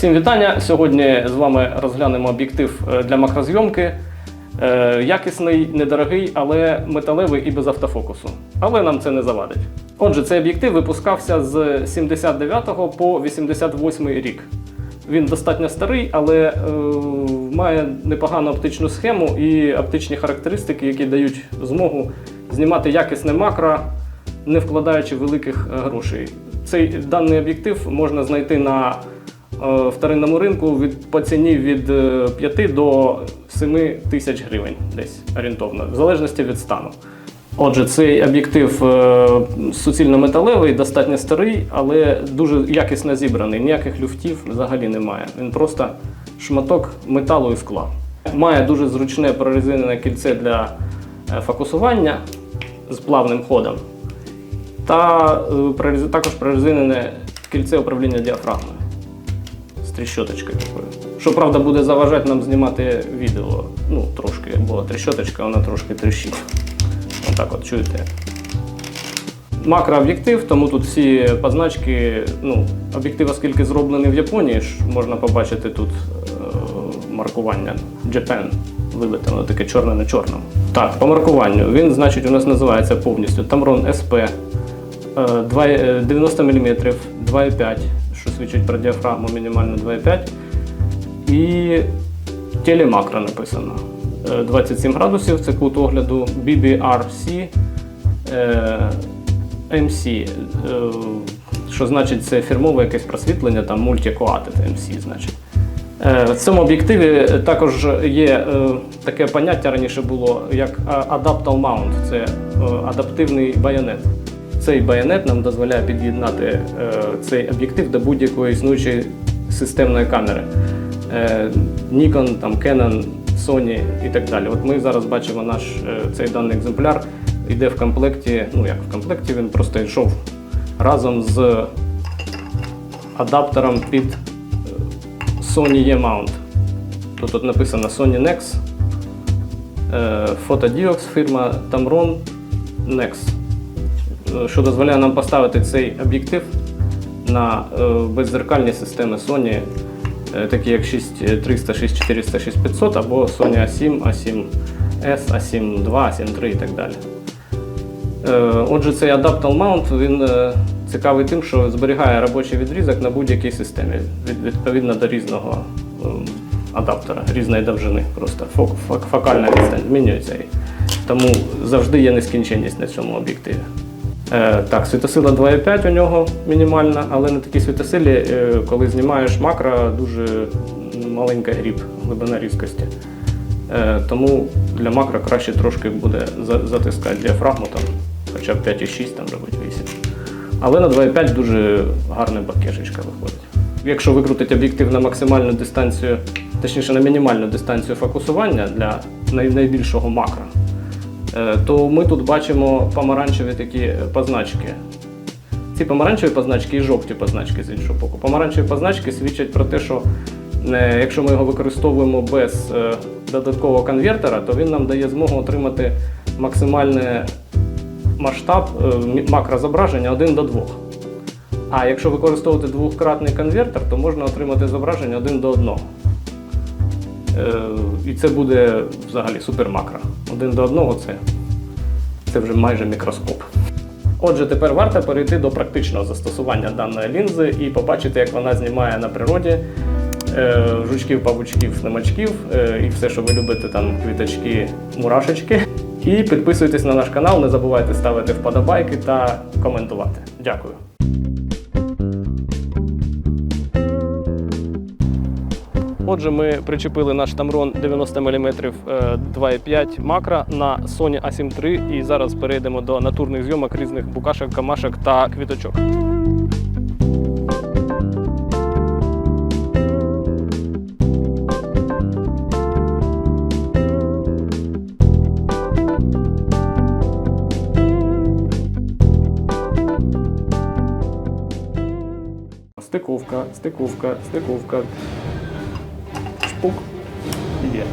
Всім вітання! Сьогодні з вами розглянемо об'єктив е, для макрозйомки. Е, Якісний, недорогий, але металевий і без автофокусу. Але нам це не завадить. Отже, цей об'єктив випускався з 79 по 88 рік. Він достатньо старий, але е, має непогану оптичну схему і оптичні характеристики, які дають змогу знімати якісне макро, не вкладаючи великих грошей. Цей даний об'єктив можна знайти на вторинному ринку від, по ціні від е, 5 до 7 тисяч гривень, десь орієнтовно, в залежності від стану. Отже, цей об'єктив е, суцільно металевий, достатньо старий, але дуже якісно зібраний. Ніяких люфтів взагалі немає. Він просто шматок металу і скла. Має дуже зручне прорезинене кільце для е, фокусування з плавним ходом. Та е, також прорезинене кільце управління діафрагмою з тріщоточкою такою. Що правда буде заважати нам знімати відео. Ну, трошки, бо тріщоточка вона трошки тріщить. Отак от чуєте. Макрооб'єктив, тому тут всі позначки, ну, об'єктив, оскільки зроблений в Японії, можна побачити тут е, маркування Japan вилетено, таке чорне на чорному. Так, по маркуванню. Він, значить, у нас називається повністю Tamron SP е, два- е, 90 мм 2,5, що свідчить про діафрагму мінімально 2,5. І телемакро написано. Е, 27 градусів, це кут огляду, BBRC, е, MC, е, що значить це фірмове якесь просвітлення, там Multi-Coated MC, значить. Е, В цьому об'єктиві також є е, таке поняття раніше було, як е, Adaptal Mount, це е, адаптивний байонет. Цей байонет нам дозволяє під'єднати е, цей об'єктив до будь-якої існуючої системної камери. Е, Nikon, там, Canon, Sony і так далі. От ми зараз бачимо наш е, цей даний екземпляр. Йде в комплекті, ну як в комплекті, він просто йшов разом з адаптером під Sony E-Mount. Тут, тут написано Sony Nex, Photodiox, фірма Tamron Nex, що дозволяє нам поставити цей об'єктив на е, беззеркальні системи Sony, е, такі як 6300, 6400, 6500 або Sony A7, A7S, A7 II, A7 III і так далі. Е, Отже, цей Adaptal Mount він е, цікавий тим, що зберігає робочий відрізок на будь-якій системі, відповідно до різного е, адаптера, різної довжини. Просто фок- фок- фокальна відстань змінюється. Тому завжди є нескінченність на цьому об'єктиві. Е, так, світосила 2,5 у нього мінімальна, але на такій світосилі, е, коли знімаєш макро, дуже маленька гріб, глибина різкості. Е, тому для макро краще трошки буде затискати діафрагму, там, хоча б 5,6 там робить 8. Але на 2,5 дуже гарна бакешечка виходить. Якщо викрутити об'єктив на максимальну дистанцію, точніше на мінімальну дистанцію фокусування для найбільшого макро, то ми тут бачимо помаранчеві такі позначки. Ці помаранчеві позначки і жовті позначки з іншого боку. Помаранчеві позначки свідчать про те, що е, якщо ми його використовуємо без е, додаткового конвертера, то він нам дає змогу отримати максимальний масштаб е, макрозображення 1 до 2. А якщо використовувати двократний конвертер, то можна отримати зображення 1 до 1. Е, І це буде взагалі супермакро. 1 до 1 це, це вже майже мікроскоп. Отже, тепер варто перейти до практичного застосування даної лінзи і побачити, як вона знімає на природі е, жучків, павучків, слимачків е, і все, що ви любите, там квіточки, мурашечки. І підписуйтесь на наш канал, не забувайте ставити вподобайки та коментувати. Дякую. Отже, ми причепили наш Tamron 90 мм 2,5 макро на Sony A7 III і зараз перейдемо до натурних зйомок різних букашок, камашок та квіточок. Стиковка, стиковка, стиковка. Шпук. Є.